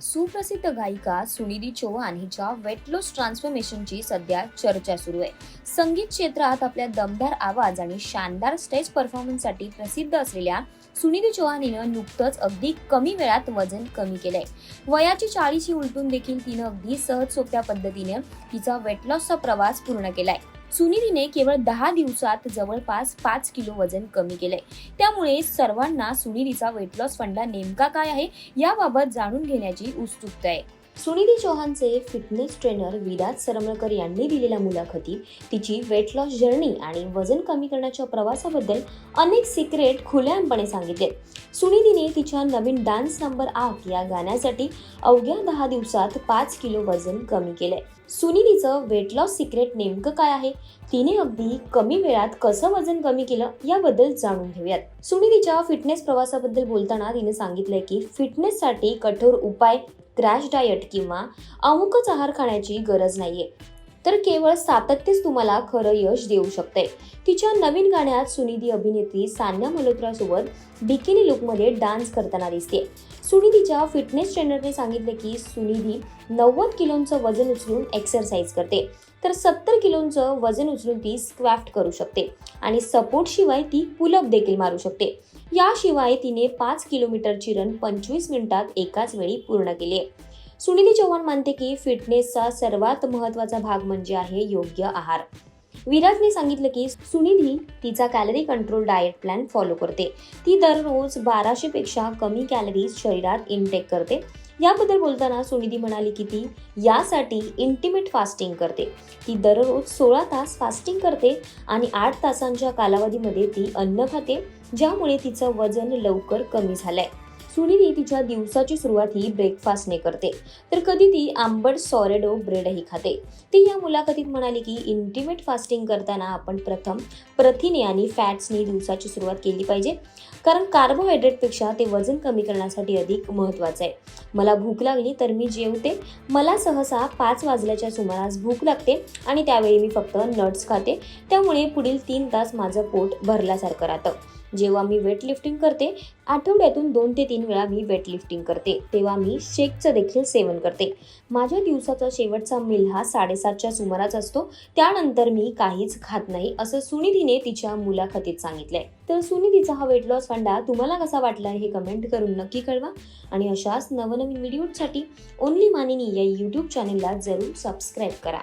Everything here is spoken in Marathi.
सुप्रसिद्ध गायिका सुनिधी चौहान हिच्या वेट लॉस ट्रान्सफॉर्मेशनची सध्या चर्चा सुरू आहे. संगीत क्षेत्रात आपल्या दमदार आवाज आणि शानदार स्टेज परफॉर्मन्ससाठी प्रसिद्ध असलेल्या सुनिधी चौहान हिनं नुकतंच अगदी कमी वेळात वजन कमी केलंय. वयाची चाळीशी उलटून देखील तिनं अगदी सहज सोप्या पद्धतीने तिचा वेट लॉसचा प्रवास पूर्ण केलाय. सुनिधीने केवळ दहा दिवसात जवळपास पाच किलो वजन कमी केलंय. त्यामुळे सर्वांना सुनिधीचा वेट लॉस फंडा नेमका काय आहे याबाबत जाणून घेण्याची उत्सुकता आहे. सुनिधी चौहानचे फिटनेस ट्रेनर विराज सरमळकर यांनी दिलेल्या मुलाखतीत तिची वेट लॉस जर्नी आणि वजन कमी करण्याच्या प्रवासाबद्दल अनेक सिक्रेट खुलेआमपणे सांगितले. सुनिधीने तिच्या नवीन डान्स नंबर आठ या गाण्यासाठी अवघ्या दहा दिवसात पाच किलो वजन कमी केलंय. सुनिधीचं वेट लॉस सिक्रेट नेमकं काय आहे? तिने अगदी कमी वेळात कसं वजन कमी केलं याबद्दल जाणून घेऊयात. सुनिधीच्या फिटनेस प्रवासाबद्दल बोलताना तिने सांगितलंय की फिटनेससाठी कठोर उपाय क्रॅश डायट किंवा अमुकच आहार खाण्याची गरज नाहीये. तर केवळ सातत्यच तुम्हाला खरं यश देऊ शकते तिच्या नवीन गाण्यात सुनिधी अभिनेत्री सान्या मल्होत्रासोबत बिकिनी लुकमध्ये डान्स करताना दिसते. सुनिधीच्या फिटनेस ट्रेनरने सांगितले की सुनिधी नव्वद किलोचं वजन उचलून एक्सरसाइज करते. तर सत्तर किलोचं वजन उचलून ती स्क्वॅफ्ट करू शकते आणि सपोर्टशिवाय ती पुलअप देखील मारू शकते. याशिवाय तिने पाच किलोमीटरची रन पंचवीस मिनिटात एकाच वेळी पूर्ण केली आहे सुनिधी चव्हाण मानते की फिटनेसचा सर्वात महत्त्वाचा भाग म्हणजे आहे योग्य आहार. विराजने सांगितलं की सुनिधी तिचा calorie control diet plan follow करते. ती दररोज बाराशे पेक्षा कमी कॅलरीज शरीरात इनटेक करते. याबद्दल बोलताना सुनिधी म्हणाली की ती यासाठी इंटिमेट फास्टिंग करते. ती दररोज सोळा तास फास्टिंग करते आणि आठ तासांच्या कालावधीमध्ये ती अन्न खाते ज्यामुळे तिचं वजन लवकर कमी झालंय. सुनीली तिच्या दिवसाची सुरुवात ही ब्रेकफास्टने करते. तर कधी ती आंबट सॉरेडो ब्रेडही खाते. ती या मुलाखतीत म्हणाली की इंटिमेट फास्टिंग करताना आपण प्रथम प्रथिने आणि फॅट्सनी दिवसाची सुरुवात केली पाहिजे. कारण कार्बोहायड्रेटपेक्षा ते वजन कमी करण्यासाठी अधिक महत्त्वाचं आहे. मला भूक लागली तर मी जेवते. मला सहसा पाच वाजल्याच्या सुमारास भूक लागते आणि त्यावेळी मी फक्त नट्स खाते. त्यामुळे पुढील तीन तास माझं पोट भरल्यासारखं राहतं. जेव्हा मी वेटलिफ्टिंग करते आठवड्यातून दोन ते तीन वेळा मी वेटलिफ्टिंग करते तेव्हा मी शेकचं देखील सेवन करते. माझ्या दिवसाचा शेवटचा मिल हा साडेसातच्या सुमारास असतो. त्यानंतर मी काहीच खात नाही असं सुनिधीने तिच्या मुलाखतीत सांगितलंय. तर सुनिधीचा हा वेट लॉस फंडा तुम्हाला कसा वाटला हे कमेंट करून नक्की कळवा. आणि अशाच नवनवीन व्हिडिओसाठी ओनली मानिनी या यूट्यूब चॅनेलला जरूर सबस्क्राईब करा.